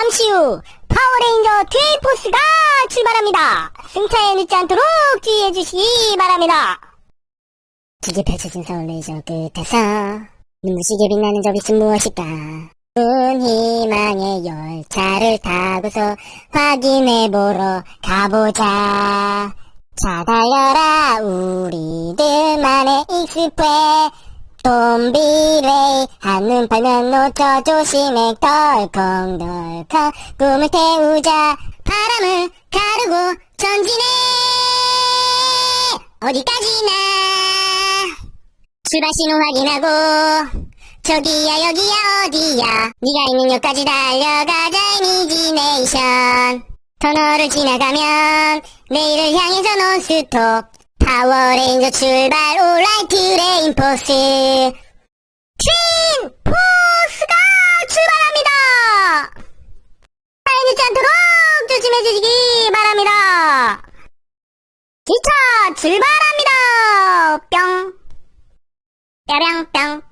잠시 후 파워레인저 트윈포스가 출발합니다. 승차에 늦지 않도록 주의해 주시기 바랍니다. 기계 펼쳐진 서울 레이저 끝에서 눈부시게 빛나는 저 빛은 무엇일까? 온 희망의 열차를 타고서 확인해보러 가보자. 자 달려라 우리들만의 익스프레 좀비레이 한눈 팔면 놓쳐 조심해. 덜컹덜컹 꿈을 태우자. 바람을 가르고 전진해. 어디까지나. 출발 신호 확인하고. 저기야 여기야 어디야. 네가 있는 역까지 달려가자 이미지네이션. 터널을 지나가면 내일을 향해서 논스톱 파워레인저 출발. 올라이 트 레인포스 트윈 포스가 출발합니다. 빨리 늦지 않도록 조심해 주시기 바랍니다. 기차 출발합니다. 뿅. 뾰뿅 뿅뿅